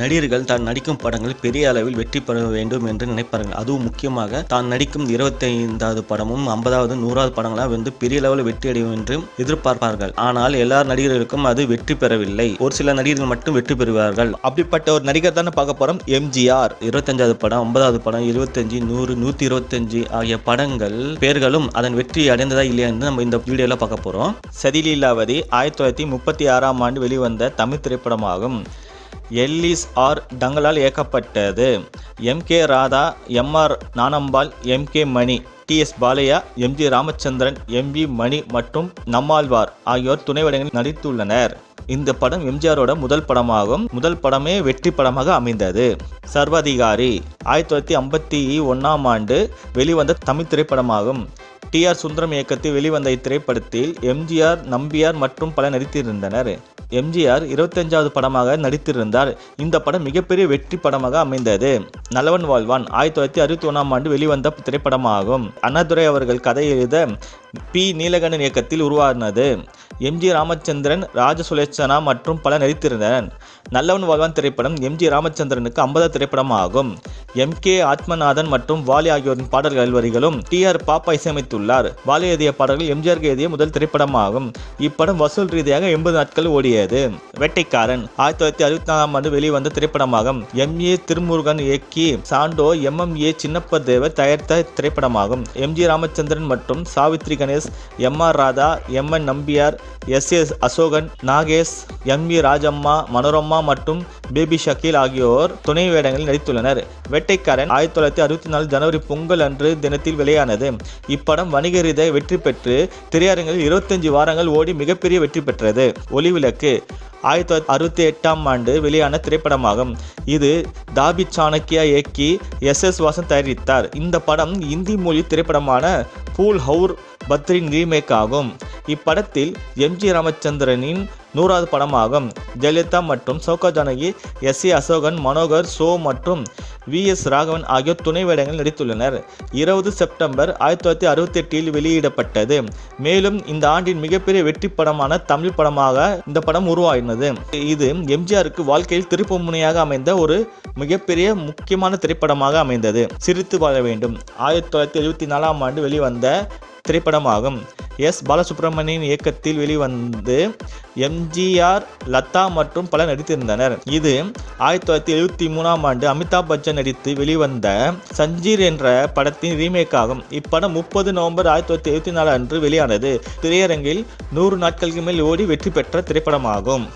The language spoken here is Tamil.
நடிகர்கள் தான் நடிக்கும் படங்கள் பெரிய அளவில் வெற்றி பெற வேண்டும் என்று நினைப்பார்கள். அதுவும் முக்கியமாக தான் நடிக்கும் இருபத்தைந்தாவது படமும் ஐம்பதாவது நூறாவது படங்களாக வந்து பெரிய லெவலில் வெற்றி அடையும் என்று எதிர்பார்ப்பார்கள். ஆனால் எல்லா நடிகர்களுக்கும் அது வெற்றி பெறவில்லை. ஒரு சில நடிகர்கள் மட்டும் வெற்றி பெறுவார்கள். அப்படிப்பட்ட ஒரு நடிகர் தானே பார்க்க போகிறோம் எம்ஜிஆர். இருபத்தஞ்சாவது படம் ஐம்பதாவது படம் இருபத்தஞ்சு நூறு நூற்றி இருபத்தஞ்சு ஆகிய படங்கள் பேர்களும் அதன் வெற்றி அடைந்ததா இல்லையா என்று நம்ம இந்த வீடியோவில் பார்க்க போகிறோம் சதிலீலாவதி ஆயிரத்தி தொள்ளாயிரத்தி முப்பத்தி ஆறாம் ஆண்டு வெளிவந்த தமிழ் திரைப்படமாகும். எல்லிஸ் ஆர் டங்களால் இயக்கப்பட்டது. M K Radha M R Nanambal M K Mani T S Balaiah M G Ramachandran M V Mani மற்றும் நம்மாழ்வார் ஆகியோர் துணை வேடங்களில் நடித்துள்ளனர். இந்த படம் எம்ஜிஆரோட முதல் படமாகும். முதல் படமே வெற்றி படமாக அமைந்தது. சர்வாதிகாரி ஆயிரத்தி தொள்ளாயிரத்தி ஐம்பத்தி ஒன்றாம் ஆண்டு வெளிவந்த தமிழ் திரைப்படமாகும். டி ஆர் சுந்தரம் இயக்கத்தில் வெளிவந்த இத்திரைப்படத்தில் எம்ஜிஆர் நம்பியார் மற்றும் பலர் நடித்திருந்தனர். எம்ஜிஆர் இருபத்தஞ்சாவது படமாக நடித்திருந்தார். இந்த படம் மிகப்பெரிய வெற்றி படமாக அமைந்தது. நல்லவன் வாழ்வான். ஆயிரத்தி தொள்ளாயிரத்தி அறுபத்தி ஒன்றாம் ஆண்டு வெளிவந்த திரைப்படமாகும். அண்ணாதுரை அவர்கள் கதை எழுத பி. நீலகண்டன் இயக்கத்தில் உருவானது. எம்ஜி ராமச்சந்திரன் ராஜ சுலேச்சனா மற்றும் பலர் நடித்திருந்தனர். நல்லவன் வாழ்வான் திரைப்படம் எம்ஜி ராமச்சந்திரனுக்கு ஐம்பதாவது திரைப்படமாகும். எம். கே. ஆத்மநாதன் மற்றும் வாலி ஆகியோரின் பாடல்கள் வரிகளும் டி. ஆர். பாப்பா இசையமைத்துள்ளார். வாலி எழுதிய பாடல்கள் எம்ஜிஆருக்கு எழுதிய முதல் திரைப்படமாகும். இப்படம் வசூல் ரீதியாக எண்பது நாட்கள் ஓடியது. வேட்டைக்காரன். ஆயிரத்தி தொள்ளாயிரத்தி அறுபத்தி நாலாம் ஆண்டு வெளிவந்த திரைப்படமாகும். எம். ஏ. திருமுருகன் இயக்கி கி Sando M M A Chinnappa Thevar தயாரித்த திரைப்படமாகும் எம் ஜி ராமச்சந்திரன் மற்றும் Savitri Ganesh M R Radha M N Nambiar S S Ashokan Nagesh M V Rajamma Manorama மற்றும் பேபி ஷக்கீல் ஆகியோர் துணை வேடங்களில் நடித்துள்ளனர். வேட்டைக்காரன் ஆயிரத்தி தொள்ளாயிரத்தி அறுபத்தி நாலு ஜனவரி பொங்கல் அன்று தினத்தில் வெளியானது. இப்படம் வணிக ரீதியாக வெற்றி பெற்று திரையரங்கில் இருபத்தஞ்சு வாரங்கள் ஓடி மிகப்பெரிய வெற்றி பெற்றது. ஒளிவிளக்கு ஆயிரத்தி தொள்ளாயிரத்தி அறுபத்தி எட்டாம் ஆண்டு வெளியான திரைப்படமாகும். இது தாபி சாணக்கியா இயக்கி எஸ் எஸ் வாசன் தயாரித்தார். இந்த படம் இந்தி மொழி திரைப்படமான பூல் ஹவுர் பத்ரின் ரீமேக் ஆகும். இப்படத்தில் எம்ஜி ராமச்சந்திரனின் நூறாவது படமாகும். ஜெயலலிதா மற்றும் சௌகா ஜானகி எஸ் ஏ அசோகன் மனோகர் சோ மற்றும் வி எஸ் ராகவன் ஆகியோர் துணை வேடங்களில் நடித்துள்ளனர். இருபது செப்டம்பர் ஆயிரத்தி தொள்ளாயிரத்தி அறுபத்தி எட்டில் வெளியிடப்பட்டது. மேலும் இந்த ஆண்டின் மிகப்பெரிய வெற்றி படமான தமிழ் படமாக இந்த படம் உருவாகினது. இது எம்ஜிஆருக்கு வாழ்க்கையில் திருப்பு முனையாக அமைந்த ஒரு மிகப்பெரிய முக்கியமான திரைப்படமாக அமைந்தது. சிரித்து வாழ வேண்டும். ஆயிரத்தி தொள்ளாயிரத்தி எழுபத்தி நாலாம் ஆண்டு வெளிவந்த திரைப்படமாகும். எஸ். பாலசுப்ரமணியன் இயக்கத்தில் வெளிவந்து எம்ஜிஆர் லதா மற்றும் பலர் நடித்திருந்தனர். இது ஆயிரத்தி தொள்ளாயிரத்தி எழுபத்தி மூணாம் ஆண்டு அமிதாப் பச்சன் நடித்து வெளிவந்த சஞ்சீர் என்ற படத்தின் ரீமேக் ஆகும். இப்படம் முப்பது நவம்பர் ஆயிரத்தி தொள்ளாயிரத்தி எழுபத்தி நாலு அன்று வெளியானது. திரையரங்கில் நூறு நாட்களுக்கு மேல் ஓடி வெற்றி பெற்ற திரைப்படமாகும்.